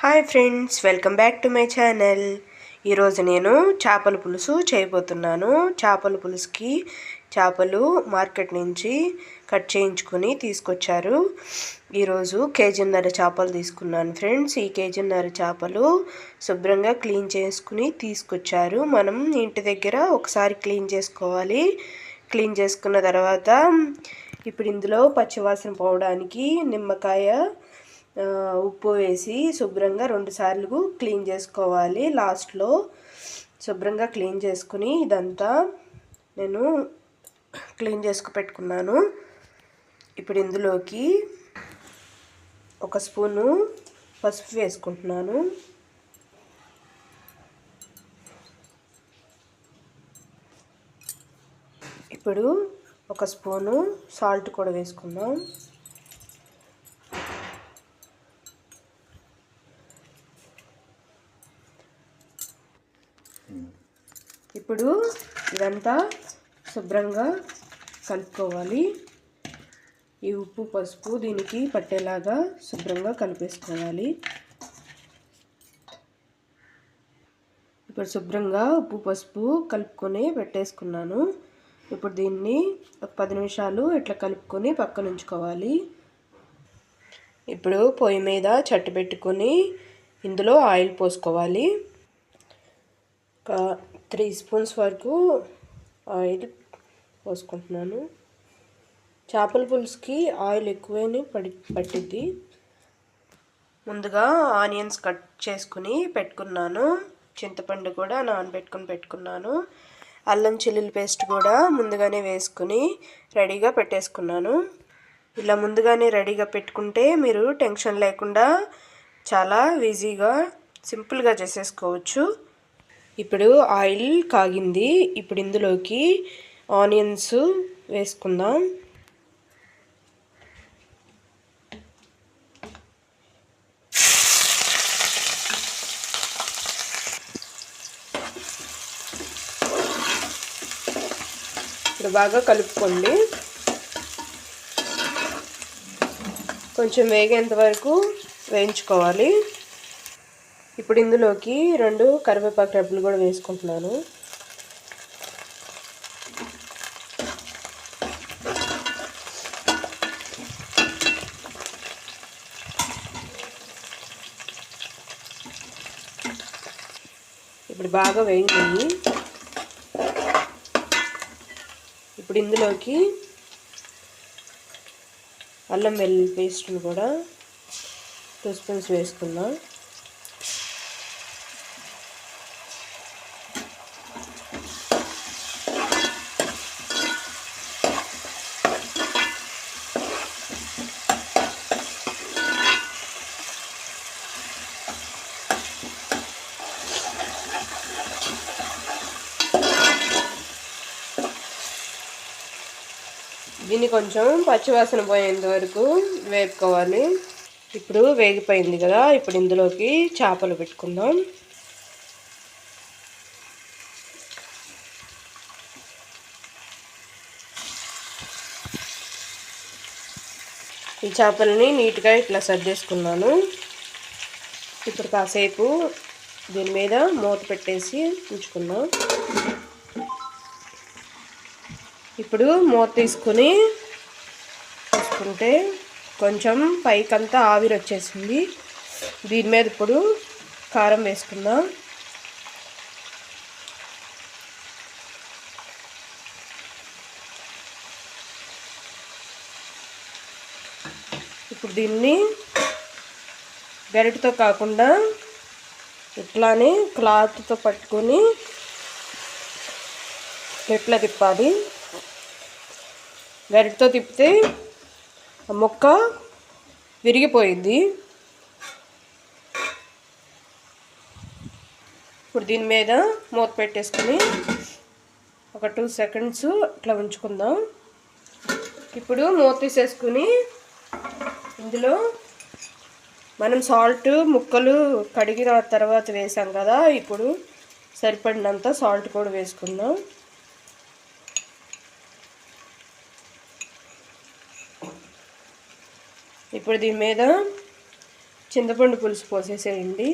Hi friends welcome back to my channel. ఈరోజు నేను చేపల పులుసు చేయబోతున్నాను. చేపల పులుసుకి చేపలు మార్కెట్ నుంచి కట్ చేయించుకొని తీసుకొచ్చారు. ఈరోజు కేజీన్నర చేపలు తీసుకున్నాను ఫ్రెండ్స్. ఈ కేజీన్నర చేపలు శుభ్రంగా క్లీన్ చేసుకుని తీసుకొచ్చారు. మనం ఇంటి దగ్గర ఒకసారి క్లీన్ చేసుకోవాలి. క్లీన్ చేసుకున్న తర్వాత ఇప్పుడు ఇందులో పచ్చివాసన పోవడానికి నిమ్మకాయ ఉప్పు వేసి శుభ్రంగా రెండుసార్లు క్లీన్ చేసుకోవాలి. లాస్ట్లో శుభ్రంగా క్లీన్ చేసుకుని ఇదంతా నేను క్లీన్ చేసుకు పెట్టుకున్నాను. ఇప్పుడు ఇందులోకి ఒక స్పూను పసుపు వేసుకుంటున్నాను. ఇప్పుడు ఒక స్పూను సాల్ట్ కూడా వేసుకుందాం. ఇప్పుడు ఇదంతా శుభ్రంగా కలుపుకోవాలి. ఈ ఉప్పు పసుపు దీనికి పట్టేలాగా శుభ్రంగా కలిపేసుకోవాలి. ఇప్పుడు శుభ్రంగా ఉప్పు పసుపు కలుపుకొని పెట్టేసుకున్నాను. ఇప్పుడు దీన్ని ఒక పది నిమిషాలు ఇట్లా కలుపుకొని పక్కన ఉంచుకోవాలి. ఇప్పుడు పొయ్యి మీద చట్టు పెట్టుకొని ఇందులో ఆయిల్ పోసుకోవాలి. ఒక త్రీ స్పూన్స్ వరకు ఆయిల్ పోసుకుంటున్నాను. చేపల పులుసుకి ఆయిల్ ఎక్కువనే పడి పట్టిద్ది. ముందుగా ఆనియన్స్ కట్ చేసుకుని పెట్టుకున్నాను. చింతపండు కూడా నానబెట్టుకుని పెట్టుకున్నాను. అల్లం చిల్లుల పేస్ట్ కూడా ముందుగానే వేసుకుని రెడీగా పెట్టేసుకున్నాను. ఇలా ముందుగానే రెడీగా పెట్టుకుంటే మీరు టెన్షన్ లేకుండా చాలా ఈజీగా సింపుల్గా చేసేసుకోవచ్చు. ఇప్పుడు ఆయిల్ కాగింది. ఇప్పుడు ఇందులోకి ఆనియన్స్ వేసుకుందాం. ఇప్పుడు బాగా కలుపుకోండి. కొంచెం వేగేంత వరకు వేయించుకోవాలి. ఇప్పుడు ఇందులోకి రెండు కరివేపాకు రెబ్బలు కూడా వేసుకుంటున్నాను. ఇప్పుడు బాగా వేయించాయి. ఇప్పుడు ఇందులోకి అల్లం వెల్లుల్లి పేస్ట్ని కూడా టూ స్పూన్స్ వేసుకుందాం. దీన్ని కొంచెం పచ్చివాసన పోయేంత వరకు వేపుకోవాలి. ఇప్పుడు వేగిపోయింది కదా ఇప్పుడు ఇందులోకి చేపలు పెట్టుకుందాం. ఈ చేపలని నీట్గా ఇట్లా సర్దేసుకున్నాను. ఇప్పుడు కాసేపు దీని మీద మూత పెట్టేసి ఉంచుకుందాం. ఇప్పుడు మూత తీసుకుని చూసుకుంటే కొంచెం పైకంతా ఆవిరి వచ్చేసింది. దీని మీద ఇప్పుడు కారం వేసుకుందాం. ఇప్పుడు దీన్ని గరిటతో కాకుండా ఇట్లానే క్లాత్తో పట్టుకొని ఎట్లా తిప్పాలి. గరిటతో తిప్పితే మొక్క విరిగిపోయింది. ఇప్పుడు దీని మీద మూత పెట్టేసుకుని ఒక టూ సెకండ్స్ ఇట్లా ఉంచుకుందాం. ఇప్పుడు మూత తీసేసుకుని ఇందులో మనం సాల్ట్ ముక్కలు కడిగిన తర్వాత వేసాం కదా ఇప్పుడు సరిపడినంత సాల్ట్ కూడా వేసుకుందాం. ఇప్పుడు దీని మీద చింతపండు పులుసు పోసేసేయండి.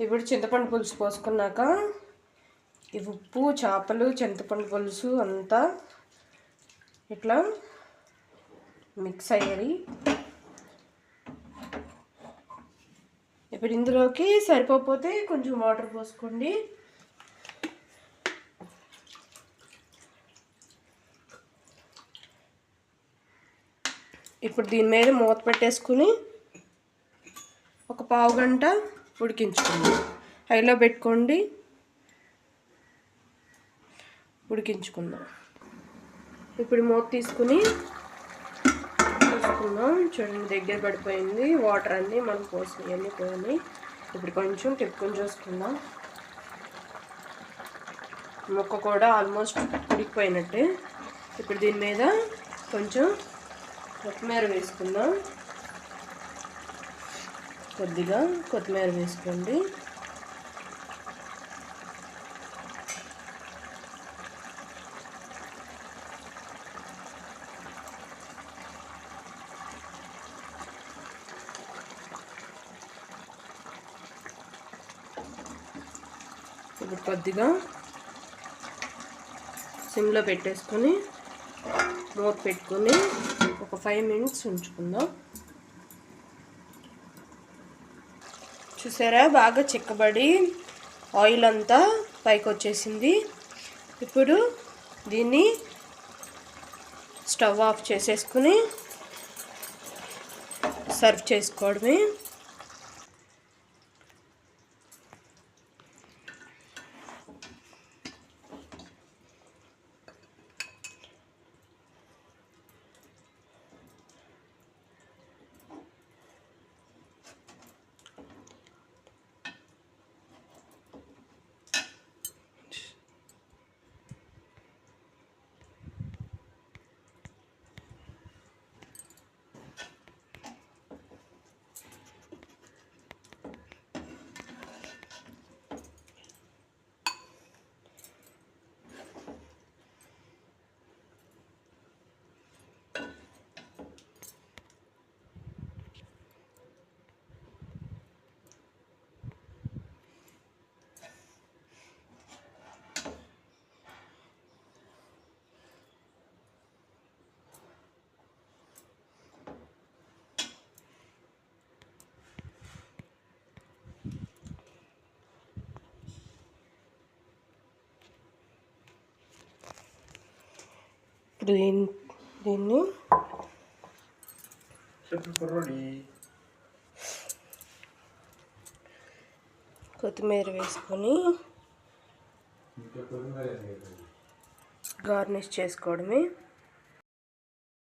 ఇప్పుడు చింతపండు పులుసు పోసుకున్నాక ఈ ఉప్పు చేపలు చింతపండు పులుసు అంతా ఇట్లా మిక్స్ అయ్యాయి ఇప్పుడు ఇందులోకి సరిపోతే కొంచెం వాటర్ పోసుకోండి. ఇప్పుడు దీని మీద మూత పెట్టేసుకుని ఒక పావు గంట ఉడికించుకోండి. హైలో పెట్టుకోండి. ఉడికించుకుందాం. ఇప్పుడు మూత తీసుకుని చూసుకుందాం చూడండి దగ్గర పడిపోయింది. వాటర్ అన్నీ మనం పోసినవి అన్నీ పోయినాయి. ఇప్పుడు కొంచెం తిప్పుకొని చూసుకుందాం. మొక్క కూడా ఆల్మోస్ట్ ఉడికిపోయినట్టే ఇప్పుడు దీని మీద కొంచెం కొత్తిమీర వేసుకుందాం. కొద్దిగా కొత్తిమీర వేసుకోండి. ఇప్పుడు కొద్దిగా సిమ్లో పెట్టేసుకొని మూత పెట్టుకొని ఒక ఫైవ్ మినిట్స్ ఉంచుకుందాం. చూసారా? బాగా చిక్కబడి ఆయిల్ అంతా పైకి వచ్చేసింది ఇప్పుడు దీన్ని స్టవ్ ఆఫ్ చేసేసుకుని సర్వ్ చేసుకోవడమే. ఇప్పుడు దీన్ని? దీన్ని కొత్తిమీర వేసుకొని గార్నిష్ చేసుకోవడమే.